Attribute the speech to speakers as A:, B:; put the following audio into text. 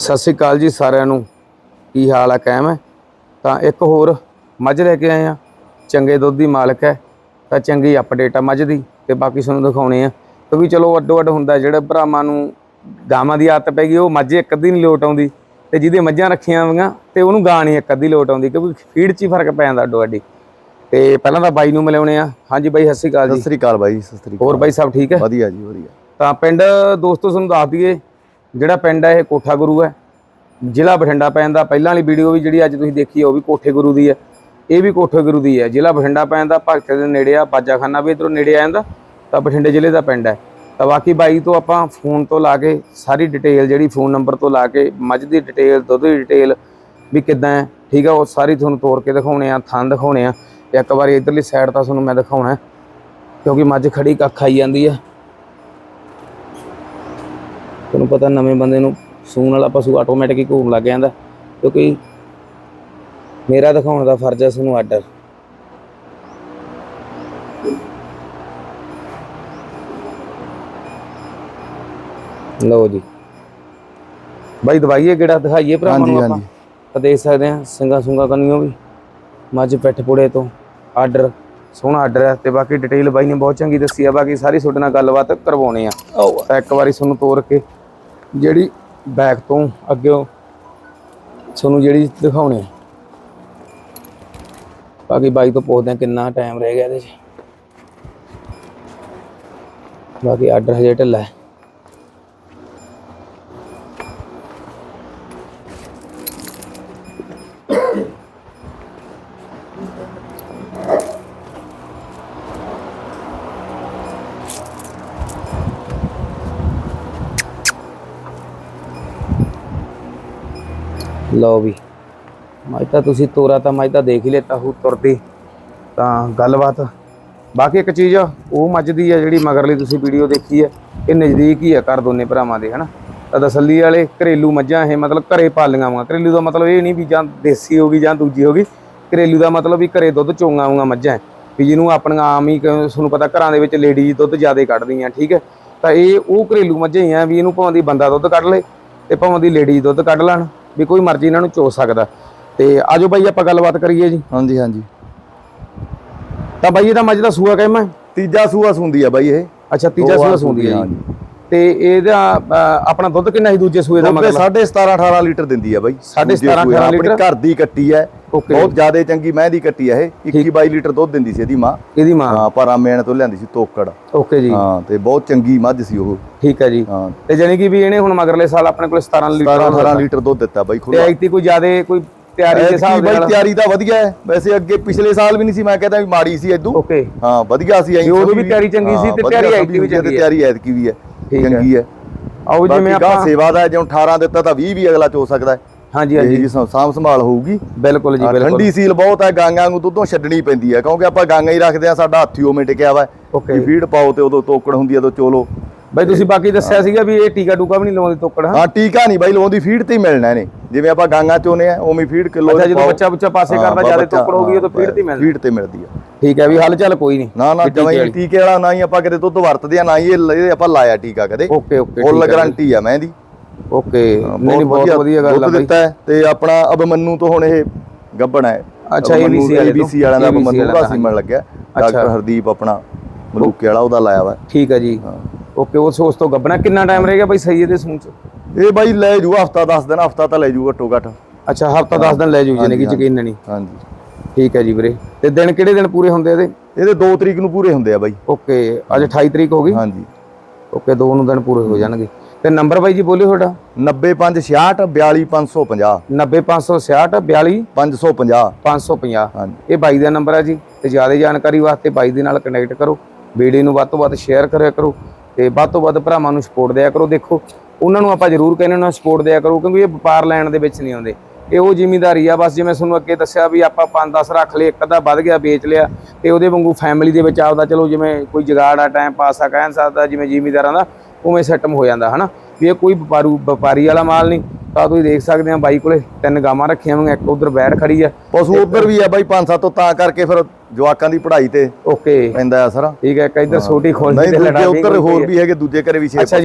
A: ਸਤਿ ਸ੍ਰੀ ਅਕਾਲ ਜੀ ਸਾਰਿਆਂ ਨੂੰ। ਕੀ ਹਾਲ ਹੈ ਕਾਇਮ ਹੈ? ਤਾਂ ਇੱਕ ਹੋਰ ਮੱਝ ਲੈ ਕੇ ਆਏ ਆ। ਚੰਗੇ ਦੁੱਧ ਦੀ ਮਾਲਕ ਹੈ ਤਾਂ ਚੰਗੀ ਅਪਡੇਟ ਆ ਮੱਝ ਦੀ ਤੇ ਬਾਕੀ ਤੁਹਾਨੂੰ ਦਿਖਾਉਣੇ ਆ। ਕਿਉਂਕਿ ਚਲੋ ਅੱਡੋ ਅੱਡ ਹੁੰਦਾ ਜਿਹੜੇ ਭਰਾਵਾਂ ਨੂੰ ਗਾਵਾਂ ਦੀ ਆਦਤ ਪੈ ਗਈ ਉਹ ਮੱਝ ਇੱਕ ਅੱਧੀ ਨਹੀਂ ਲੋਟ ਆਉਂਦੀ। ਤੇ ਜਿਹਦੇ ਮੱਝਾਂ ਰੱਖੀਆਂ ਹੋਈਆਂ ਤੇ ਉਹਨੂੰ ਗਾਂ ਨਹੀਂ ਇੱਕ ਅੱਧੀ ਲੋਟ ਆਉਂਦੀ ਕਿਉਂਕਿ ਫੀਡ 'ਚ ਹੀ ਫ਼ਰਕ ਪੈ ਜਾਂਦਾ ਅੱਡੋ ਅੱਡੀ ਤੇ ਪਹਿਲਾਂ ਤਾਂ ਬਾਈ ਨੂੰ ਮਿਲਾਉਣੇ ਆ। ਹਾਂਜੀ ਬਾਈ ਸਤਿ ਸ੍ਰੀ ਅਕਾਲ
B: ਸਤਿ
A: ਜੀ
B: ਸ੍ਰੀ ਅਕਾਲ ਬਾਈ ਸਤਿ ਸ੍ਰੀ
A: ਹੋਰ
B: ਅਕਾਲ।
A: ਬਾਈ ਸਭ ਠੀਕ ਹੈ?
B: ਵਧੀਆ ਜੀ ਵਧੀਆ।
A: ਤਾਂ ਪਿੰਡ ਦੋਸਤੋ ਤੁਹਾਨੂੰ ਦੱਸ ਦਈਏ ਜਿਹੜਾ ਪਿੰਡ ਹੈ ਇਹ ਕੋਠਾ ਗੁਰੂ ਹੈ। ਜ਼ਿਲ੍ਹਾ ਬਠਿੰਡਾ ਪੈਂਦਾ ਪਹਿਲਾਂ ਵਾਲੀ ਵੀਡੀਓ ਵੀ ਜਿਹੜੀ ਅੱਜ ਤੁਸੀਂ ਦੇਖੀ ਹੈ ਉਹ ਵੀ ਕੋਠੇ ਗੁਰੂ ਦੀ ਹੈ। ਇਹ ਵੀ ਕੋਠੇ ਗੁਰੂ ਦੀ ਹੈ। ਜ਼ਿਲ੍ਹਾ ਬਠਿੰਡਾ ਪੈਂਦਾ ਭਗਤ ਦੇ ਨੇੜੇ ਆ ਬਾਜਾਖਾਨਾ ਵੀ ਇਧਰੋਂ ਨੇੜੇ ਆ ਜਾਂਦਾ, ਤਾਂ ਬਠਿੰਡੇ ਜ਼ਿਲ੍ਹੇ ਦਾ ਪਿੰਡ ਹੈ। ਤਾਂ ਬਾਕੀ ਬਾਈ ਤੋਂ ਆਪਾਂ ਫੋਨ ਤੋਂ ਲਾ ਕੇ ਸਾਰੀ ਡਿਟੇਲ ਜਿਹੜੀ ਫੋਨ ਨੰਬਰ ਤੋਂ ਲਾ ਕੇ ਮੱਝ ਦੀ ਡਿਟੇਲ, ਦੁੱਧ ਦੀ ਡਿਟੇਲ ਵੀ ਕਿੱਦਾਂ ਹੈ, ਠੀਕ ਆ, ਉਹ ਸਾਰੀ ਤੁਹਾਨੂੰ ਤੋੜ ਕੇ ਦਿਖਾਉਣੇ ਆ, ਥਾਂ ਦਿਖਾਉਣੇ ਆ। ਇੱਕ ਵਾਰੀ ਇਧਰਲੀ ਸਾਈਡ ਤਾਂ ਤੁਹਾਨੂੰ ਮੈਂ ਦਿਖਾਉਣਾ ਕਿਉਂਕਿ ਮੱਝ ਖੜੀ ਕੱਖ ਆਈ ਜਾਂਦੀ ਹੈ। ਤੁਹਾਨੂੰ ਪਤਾ ਨਵੇਂ ਬੰਦੇ ਨੂੰ ਸੂਣ ਵਾਲਾ ਪਸ਼ੂ ਆਟੋਮੈਟਿਕ ਹੀ ਘੂਰਨ ਲੱਗ ਜਾਂਦਾ ਕਿਉਂਕਿ ਮੇਰਾ ਦਿਖਾਉਣ ਦਾ ਫਰਜ਼ ਹੈ ਤੁਹਾਨੂੰ ਆਰਡਰ ਲਓ ਜੀ। ਬਾਈ ਦਵਾਈਏ ਕਿਹੜਾ? ਦਿਖਾਈਏ ਭਰਾਵਾਂ ਨੂੰ ਆਪਾਂ। ਤਾਂ ਦੇਖ ਸਕਦੇ ਆ ਸਿੰਘਾਂ ਸੁੰਗਾ ਕੰਨੀਓ ਵੀ। ਮੱਝ ਪਿੱਠ ਪੁੜੇ ਤੋਂ ਆਰਡਰ ਸੋਹਣਾ ਆਰਡਰ ਹੈ ਤੇ ਬਾਕੀ ਡਿਟੇਲ ਬਾਈ ਨੇ ਬਹੁਤ ਚੰਗੀ ਦੱਸੀ ਆ। ਬਾਕੀ ਸਾਰੀ ਤੁਹਾਡੇ ਨਾਲ ਗੱਲਬਾਤ ਕਰਵਾਉਣੀ ਆ। ਤਾਂ ਇੱਕ ਵਾਰੀ ਤੁਹਾਨੂੰ ਤੋਰ ਕੇ ਜਿਹੜੀ ਬੈਕ ਤੋਂ ਅੱਗੇ ਤੁਹਾਨੂੰ ਜਿਹੜੀ ਦਿਖਾਉਣੀ ਬਾਕੀ ਬਾਈ ਤੋਂ ਪੁੱਛਦੇ ਆ ਕਿੰਨਾ ਟਾਈਮ ਰਹਿ ਗਿਆ ਇਹਦੇ 'ਚ। ਬਾਕੀ ਆਰਡਰ ਹਜੇ ਢਿੱਲਾ ਹੈ। ਲਓ ਵੀ ਮੈਂ ਤਾਂ ਤੁਸੀਂ ਤੋਰਾ ਤਾਂ ਮੈਂ ਤਾਂ ਦੇਖ ਹੀ ਲਿੱਤਾ ਹੂ ਤੁਰਦੀ ਤਾਂ ਗੱਲਬਾਤ। ਬਾਕੀ ਇੱਕ ਚੀਜ਼ ਆ, ਉਹ ਮੱਝ ਦੀ ਆ ਜਿਹੜੀ ਮਗਰਲੀ ਤੁਸੀਂ ਵੀਡੀਓ ਦੇਖੀ ਹੈ ਇਹ ਨਜ਼ਦੀਕ ਹੀ ਆ ਕਰ ਦੋਨੇ ਭਰਾਵਾਂ ਦੇ ਹਨਾ? ਤਾਂ ਤਸੱਲੀ ਵਾਲੇ ਘਰੇਲੂ ਮੱਝਾਂ ਇਹ ਮਤਲਬ ਘਰੇ ਪਾਲੀਆਂ ਵਾਂ। ਘਰੇਲੂ ਦਾ ਮਤਲਬ ਇਹ ਨਹੀਂ ਵੀ ਜਾਂ ਦੇਸੀ ਹੋ ਗਈ ਜਾਂ ਦੂਜੀ ਹੋ ਗਈ। ਘਰੇਲੂ ਦਾ ਮਤਲਬ ਵੀ ਘਰੇ ਦੁੱਧ ਚੋਂਗਾ ਵਾਂਗਾ ਮੱਝਾਂ ਵੀ ਜਿਹਨੂੰ ਆਪਣੀਆਂ ਆਮ ਹੀ ਤੁਹਾਨੂੰ ਪਤਾ ਘਰਾਂ ਦੇ ਵਿੱਚ ਲੇਡੀਜ਼ ਦੁੱਧ ਜ਼ਿਆਦਾ ਕੱਢਦੀਆਂ ਠੀਕ ਹੈ? ਤਾਂ ਇਹ ਉਹ ਘਰੇਲੂ ਮੱਝਾਂ ਹੀ ਆ ਵੀ ਇਹਨੂੰ ਭਾਵੇਂ ਦੀ ਬੰਦਾ ਦੁੱਧ ਕੱਢ ਲੇ ਤੇ ਭਾਵੇਂ ਦੀ ਲੇਡੀਜ਼ ਦੁੱਧ ਕੱਢ ਲੈਣ। ਵੀ ਕੋਈ ਮਰਜ਼ੀ ਇਹਨਾਂ ਨੂੰ ਚੋ ਸਕਦਾ। ਤੇ ਆਜੋ ਬਾਈ ਆਪਾਂ ਗੱਲਬਾਤ ਕਰੀਏ ਜੀ।
B: ਹਾਂਜੀ ਹਾਂਜੀ।
A: ਤਾਂ ਬਾਈ ਇਹਦਾ ਮੱਝ ਦਾ ਸੂਆ ਕਹਿਮਾ
B: ਤੀਜਾ ਸੂਆ ਸੁੰਦੀ ਆ ਬਾਈ ਇਹ।
A: ਅੱਛਾ ਤੀਜਾ ਸੂਆ ਸੁੰਦੀ। ਜੀ। ਤੇ ਇਹਦਾ ਆਪਣਾ ਦੁੱਧ ਕਿੰਨਾ ਸੀ ਦੂਜੇ ਸੂਏ ਦਾ ਮਤਲਬ?
B: 17.5 18 ਲੀਟਰ ਦਿੰਦੀ ਆ ਬਾਈ।
A: ਸਾਢੇ
B: ਦੂਜੇ
A: ਸਤਾਰਾਂ,
B: ਸੂਏ,
A: ਅਠਾਰਾਂ
B: ਆਪਣੀ
A: ਲੀਟਰ?
B: ਘਰ ਦੀ ਕੱਟੀ ਹੈ। ਬਹੁਤ ਜ਼ਿਆਦਾ ਚੰਗੀ ਮੈਂ ਦੀ ਕੱਟੀ ਆ ਇਹ। 21 22 ਲੀਟਰ ਦੁੱਧ ਦਿੰਦੀ ਸੀ ਇਹਦੀ ਮਾਂ।
A: ਇਹਦੀ ਮਾਂ।
B: ਹਾਂ ਪਰ ਆਮੇਣ ਤੋਂ ਲਿਆਂਦੀ ਸੀ ਤੋਕੜ।
A: ਓਕੇ ਜੀ।
B: ਹਾਂ ਤੇ ਬਹੁਤ ਚੰਗੀ ਮੱਝ ਸੀ ਉਹ।
A: ਠੀਕ ਹੈ ਜੀ।
B: ਹਾਂ।
A: ਤੇ ਜਾਨੀ ਕਿ ਵੀ ਇਹਨੇ ਹੁਣ ਮਗਰਲੇ ਸਾਲ ਆਪਣੇ ਕੋਲ 17 ਲੀਟਰ
B: 17 18 ਲੀਟਰ ਦੁੱਧ ਦਿੱਤਾ ਬਾਈ
A: ਤੇ
B: ਖੁੱਲਾ
A: ਐਤੀ ਕੋਈ ਜ਼ਿਆਦੇ ਕੋਈ ਤਿਆਰੀ ਦੇ ਹਿਸਾਬ
B: ਬਾਈ
A: ਨਾਲ
B: ਤਿਆਰੀ ਤਾਂ ਵਧੀਆ ਹੈ। ਵੈਸੇ ਅੱਗੇ ਪਿਛਲੇ ਸਾਲ ਵੀ ਨਹੀਂ ਸੀ ਮੈਂ ਕਹਿੰਦਾ ਵੀ ਮਾੜੀ ਸੀ ਐਦੂ
A: ਓਕੇ
B: ਹਾਂ ਵਧੀਆ ਸੀ ਐਂ
A: ਉਦੋਂ ਵੀ ਤਿਆਰੀ ਚੰਗੀ ਸੀ ਤੇ ਤਿਆਰੀ ਐਤਕੀ ਵੀ
B: ਤੇ
A: ਚੰਗੀ ਹੈ।
B: ਤਿਆਰੀ ਐਤਕੀ ਵੀ ਹੈ। ਚੰਗੀ ਹੈ।
A: ਆਓ ਜਿਵੇਂ ਆਪਾਂ
B: ਸੇਵਾ ਦਾ ਜਿਉਂ 18 ਦਿੱਤਾ ਤਾਂ 20 ਵੀ ਅਗਲਾ ਚੋ ਸਕਦਾ ਹੈ।
A: ਹਾਂਜੀ ਹਾਂਜੀ।
B: ਜੀ ਸਾਂਭ ਸੰਭਾਲ ਹੋਊਗੀ।
A: ਬਿਲਕੁਲ ਜੀ ਬਿਲਕੁਲ।
B: ਠੰਡੀ ਸੀਲ ਬਹੁਤ ਹੈ ਗਾਂਗਾਂ ਨੂੰ ਦੁੱਧੋਂ ਛੱਡਣੀ ਪੈਂਦੀ ਹੈ ਕਿਉਂਕਿ ਆਪਾਂ ਗਾਂਗਾਂ ਹੀ ਰੱਖਦੇ ਆ ਸਾਡਾ ਹੱਥੀ ਉਵੇਂ ਟਿਕਿਆ ਵਾ।
A: ਓਕੇ।
B: ਫੀਡ ਪਾਓ ਤੇ ਉਦੋਂ ਤੋਕੜ ਹੁੰਦੀ ਹੈ ਉਦੋਂ ਚੋਲੋ।
A: ਬਾਈ ਤੁਸੀਂ ਬਾਕੀ ਦੱਸਿਆ ਸੀਗਾ ਵੀ ਇਹ ਟੀਕਾ ਟੂਕਾ ਵੀ ਨਹੀਂ ਲਵਾਉਂਦੀ ਤੋਕੜ ਹਾਂ?
B: ਟੀਕਾ ਨਹੀਂ ਬਾਈ ਲਵਾਉਂਦੀ ਫੀਡ ਤੇ ਹੀ ਮਿਲਣਾ ਨੇ ਜਿਵੇਂ ਆਪਾਂ ਗਾਂਗਾਂ ਚੋਨੇ ਆ ਉਵੇਂ ਫੀਡ ਕਿਲੋ
A: ਅੱਛਾ ਜਦੋਂ ਬੱਚਾ ਬੁੱਚਾ ਪਾਸੇ ਕਰਦਾ ਜ਼ਿਆਦਾ ਤੋਕੜ ਹੋ ਗਈ ਉਹ ਤਾਂ ਫੀਡ ਤੇ ਮਿਲਦੀ
B: ਫੀਡ ਤੇ ਮਿਲਦੀ ਆ।
A: ਠੀਕ ਹੈ ਵੀ ਹੱਲ ਚੱਲ ਕੋਈ ਨਹੀਂ।
B: ਨਾ ਨਾ
A: ਵੀ ਟੀਕੇ ਵਾਲੀ।
B: ਟੀਕੇ ਵਾਲਾ ਨਾ ਹੀ ਆਪਾਂ ਕਦੇ ਦੁੱਧ ਵਰਤਦੇ ਆ ਨਾ ਹੀ ਇਹ ਆਪਾਂ ਲਾਇਆ ਟੀਕਾ ਕਦੇ।
A: ਓਕੇ ਓਕੇ
B: ਫੁੱਲ ਗਾਰੰਟੀ ਆ ਮੈਂ ਇਹਦੀ
A: ਓਕੇ ਨਹੀਂ ਬਹੁਤ ਵਧੀਆ ਗੱਲ ਆ ਬਾਈ।
B: ਦਿੱਤਾ ਤੇ ਆਪਣਾ ਅਬਮੰਨੂ ਤੋਂ ਹੁਣ ਇਹ ਗੱਬਣ ਹੈ।
A: ਅੱਛਾ, ABC ਵਾਲੇ।
B: ABC ਵਾਲਿਆਂ ਦਾ
A: ਵਾਲਾ
B: ਦਾ ਸੀਮਨ ਲੱਗਿਆ। ਡਾਕਟਰ ਹਰਦੀਪ ਆਪਣਾ ਮਲੂਕੇ ਵਾਲਾ ਉਹਦਾ ਲਾਇਆ ਵਾ
A: ਠੀਕ ਹੈ ਜੀ। ਓਕੇ ਉਸ ਉਸ ਤੋਂ ਗੱਬਣਾ ਕਿੰਨਾ ਟਾਈਮ ਰਹੇਗਾ ਬਾਈ ਸਹੀ ਇਹਦੇ ਸੂਣ ਚ?
B: ਇਹ ਬਾਈ ਲੈ ਜੂ ਹਫਤਾ 10 ਦਿਨ ਹਫਤਾ ਤਾਂ ਲੈ ਜੂ ਘੱਟੋ ਘੱਟ।
A: ਅੱਛਾ ਹਫਤਾ 10 ਦਿਨ ਲੈ ਜੂ ਜਾਨੇ ਕਿ ਯਕੀਨ ਨਹੀਂ।
B: ਹਾਂਜੀ।
A: ਠੀਕ ਹੈ ਜੀ ਵੀਰੇ। ਤੇ ਦਿਨ ਕਿਹੜੇ ਦਿਨ ਪੂਰੇ ਹੁੰਦੇ ਇਹਦੇ?
B: ਇਹਦੇ 2 ਤਰੀਕ ਨੂੰ ਪੂਰੇ ਹੁੰਦੇ ਆ ਬਾਈ।
A: ਓਕੇ ਅੱਜ 28 ਤਰੀਕ ਹੋ ਗਈ?
B: ਹਾਂਜੀ।
A: ਓਕੇ ਦੋ ਨੂੰ ਦਿਨ ਪੂਰੇ ਹੋ ਜਾਣਗੇ। ਤੇ ਨੰਬਰ ਬਾਈ ਜੀ ਬੋਲਿਓ ਤੁਹਾਡਾ।
B: 90566 42550
A: 90566 42
B: 550
A: 550
B: ਹਾਂਜੀ
A: ਇਹ ਬਾਈ ਦਾ ਨੰਬਰ ਹੈ ਜੀ। ਤੇ ਜ਼ਿਆਦਾ ਜਾਣਕਾਰੀ ਵਾਸਤੇ ਬਾਈ ਦੇ ਨਾਲ ਕਨੈਕਟ ਕਰੋ। ਵੀਡੀਓ ਨੂੰ ਵੱਧ ਤੋਂ ਵੱਧ ਸ਼ੇਅਰ ਕਰਿਆ ਕਰੋ। ਤੇ ਵੱਧ ਤੋਂ ਵੱਧ ਭਰਾਵਾਂ ਨੂੰ ਸਪੋਰਟ ਦਿਆ ਕਰੋ। ਦੇਖੋ ਉਹਨਾਂ ਨੂੰ ਆਪਾਂ ਜ਼ਰੂਰ ਕਹਿੰਦੇ ਉਹਨਾਂ ਨੂੰ ਸਪੋਰਟ ਦਿਆ ਕਰੋ ਕਿਉਂਕਿ ਇਹ ਵਪਾਰ ਲੈਣ ਦੇ ਵਿੱਚ ਨਹੀਂ ਆਉਂਦੇ। ਇਹ ਉਹ ਜ਼ਿਮੀਦਾਰੀ ਆ ਬਸ ਜਿਵੇਂ ਤੁਹਾਨੂੰ ਅੱਗੇ ਦੱਸਿਆ ਵੀ ਆਪਾਂ 5-10 ਰੱਖ ਲਏ ਇੱਕ ਅੱਧਾ ਵੱਧ ਗਿਆ ਵੇਚ ਲਿਆ। ਤੇ ਉਹਦੇ ਵਾਂਗੂ ਫੈਮਿਲੀ ਦੇ ਵਿੱਚ ਆਪਦਾ ਚਲੋ ਜਿਵੇਂ ਕੋਈ ਜਗਾੜ ਆ ਟਾਈਮ ਪਾਸ ਆ ਕਹਿ ਸਕਦਾ ਜਿਵੇਂ ਜ਼ਿਮੀਦਾਰਾਂ ਦਾ। ਉਵੇਂ ਸੈਟਮ ਹੋ ਜਾਂਦਾ ਹਨਾ? ਵੀ ਇਹ ਕੋਈ ਵਪਾਰੂ ਵਪਾਰੀ ਵਾਲਾ ਮਾਲ ਨਹੀਂ ਤਾਂ ਤੁਸੀਂ ਦੇਖ ਸਕਦੇ ਆ ਬਾਈ ਕੋਲੇ ਤਿੰਨ ਗਾਵਾਂ ਰੱਖੀਆਂ ਹੋਈਆਂ ਇੱਕ ਉਧਰ ਬੈੜ ਖੜੀ ਆ।
B: ਪਸ਼ੂ ਉਧਰ ਵੀ ਆ ਬਾਈ 5-7 ਤੋਂ ਤਾਂ ਕਰਕੇ ਫਿਰ ਜਵਾਕਾਂ ਦੀ ਪੜ੍ਹਾਈ ਤੇ
A: ਓਕੇ।
B: ਪੈਂਦਾ ਅਸਰ
A: ਠੀਕ ਹੈ ਇੱਕ ਇੱਧਰ ਛੋਟੀ ਖੋਲ
B: ਨਹੀਂ
A: ਤੇ ਲੜਾ
B: ਉੱਧਰ ਹੋਰ ਵੀ ਹੈਗੇ ਦੂਜੇ ਘਰੇ ਵੀ ਛੇ